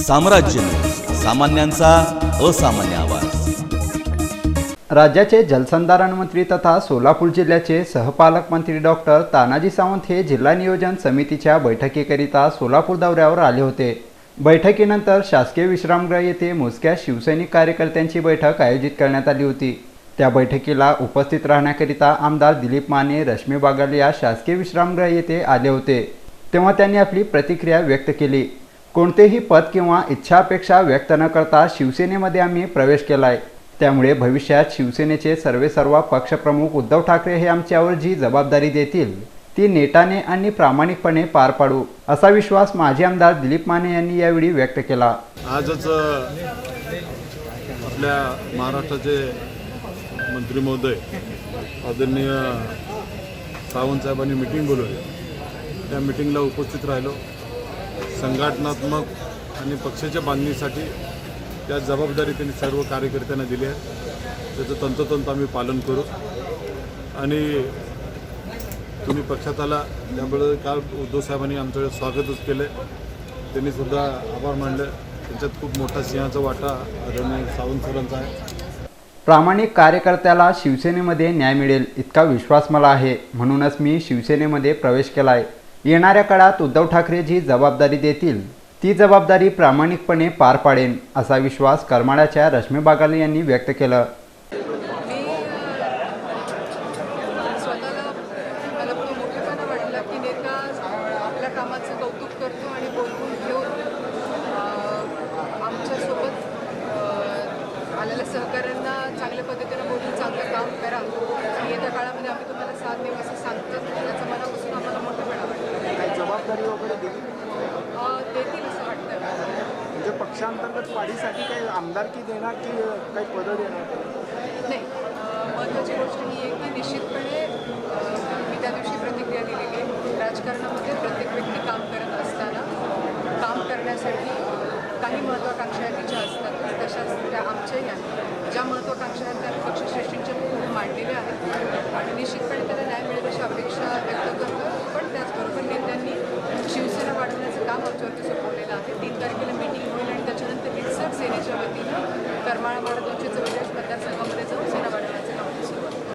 साम्राज्य सामान्यांचा असामान्य आवाज. राज्याचे जलसंधारण मंत्री तथा सोलापूर जिल्ह्याचे सहपालकमंत्री डॉक्टर तानाजी सावंत हे जिल्हा नियोजन समितीच्या बैठकीकरिता सोलापूर दौऱ्यावर आले होते. बैठकीनंतर शासकीय विश्रामगृह येथे मोजक्या शिवसैनिक कार्यकर्त्यांची बैठक आयोजित करण्यात आली होती. त्या बैठकीला उपस्थित राहण्याकरिता आमदार दिलीप माने रश्मी बागल या शासकीय विश्रामगृह येथे आले होते. तेव्हा त्यांनी आपली प्रतिक्रिया व्यक्त केली. कोणतेही पद किंवा इच्छापेक्षा व्यक्त न करता शिवसेनेमध्ये आम्ही प्रवेश केला आहे त्यामुळे भविष्यात शिवसेनेचे सर्वे सर्व पक्षप्रमुख उद्धव ठाकरे हे आमच्यावर जी जबाबदारी देतील ती नेटाने आणि प्रामाणिकपणे पार पाडू असा विश्वास माजी आमदार दिलीप माने यांनी यावेळी व्यक्त केला. आजच आपल्या महाराष्ट्राचे मंत्री महोदय आदरणीय सावंतसाहेबांनी मिटिंग बोलवली. त्या मिटिंगला उपस्थित राहिलो. संघटनात्मक आणि पक्षाच्या बांधणीसाठी त्या जबाबदारी त्यांनी सर्व कार्यकर्त्यांना दिली आहे त्याचं तंतोतंत आम्ही पालन करू. आणि तुम्ही पक्षात आला त्यामुळे काल उद्धव साहेबांनी आमचं स्वागतच केलं त्यांनी सुद्धा आभार मानले. त्यांच्यात खूप मोठा सिंहाचा वाटा आदरणीय सावंत सरांचा आहे. प्रामाणिक कार्यकर्त्याला शिवसेनेमध्ये न्याय मिळेल इतका विश्वास मला आहे. म्हणूनच मी शिवसेनेमध्ये प्रवेश केला आहे येणाऱ्या काळात उद्धव ठाकरे जी जबाबदारी देतील. ती जबाबदारी प्रामाणिकपणे पार पाडेन असा विश्वास करमाळ्याच्या रश्मी बागाले यांनी व्यक्त केला. आलेल्या सहकाऱ्यांना चांगल्या पद्धतीनं बोलून चांगलं काम करा. येत्या काळामध्ये आम्ही तुम्हाला साथ देऊ असं सांगतो. जबाबदारी वगैरे दिली देतील असं वाटतं. म्हणजे पक्षांतर्गत वाढीसाठी काही आमदारकी देणार की काही पदं देणार? नाही. महत्त्वाची गोष्ट ही आहे की निश्चितपणे मी त्या दिवशी प्रतिक्रिया दिलेली आहे. राजकारणामध्ये प्रत्येक व्यक्ती काम करत असताना काम करण्यासाठी काही महत्त्वाकांक्षा तिच्या असतात. तशाच त्या आमच्याही आहेत ज्या महत्त्वाकांक्षा आहेत त्या पक्षश्रेष्ठींच्या पुढे मांडलेल्या आहेत आणि निश्चितपणे त्याला न्याय मिळेल